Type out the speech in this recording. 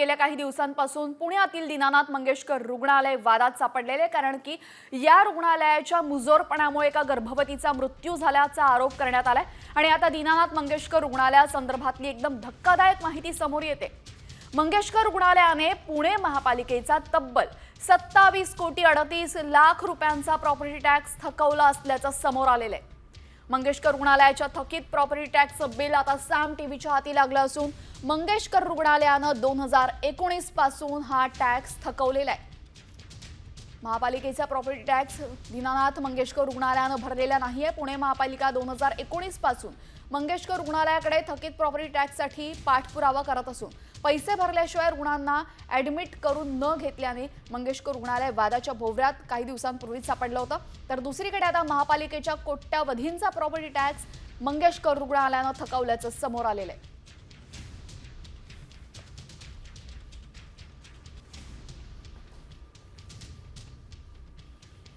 गेल्या काही दिवसांपासून पुण्यातील दीनानाथ मंगेशकर रुग्णालय वादात सापडलेले कारण की या रुग्णालयाच्या मुजोरपणामुळे एका गर्भवतीचा मृत्यू झाल्याचा आरोप करण्यात आलाय. आणि आता दीनानाथ मंगेशकर रुग्णालयासंदर्भातली एकदम धक्कादायक माहिती समोर येते. मंगेशकर रुग्णालयाने पुणे महापालिकेचा तब्बल सत्तावीस कोटी अडतीस लाख रुपयांचा प्रॉपर्टी टॅक्स थकवला असल्याचं समोर आलेलं आहे. मंगेशकर रुग्णालयाच्या थकीत प्रॉपर्टी टॅक्सचं बिल आता सॅम टीव्हीच्या हाती लागलं असून मंगेशकर रुग्णालयानं दोन हजार एकोणीसपासून हा टॅक्स थकवलेला आहे. महापालिकेचा प्रॉपर्टी टॅक्स दीनानाथ मंगेशकर रुग्णालयानं भरलेला आहे पुणे महापालिका दोन हजार एकोणीसपासून मंगेशकर रुग्णालयाकडे थकीत प्रॉपर्टी टॅक्ससाठी पाठपुरावा करत असून पैसे भरल्याशिवाय रुग्णांना ऍडमिट करून न घेतल्याने मंगेशकर रुग्णालय वादाच्या भोवऱ्यात काही दिवसांपूर्वीच सापडलं होतं. तर दुसरीकडे आता महापालिकेच्या कोट्यावधींचा प्रॉपर्टी टॅक्स मंगेशकर रुग्णालयानं थकवल्याचं समोर आलेलं आहे.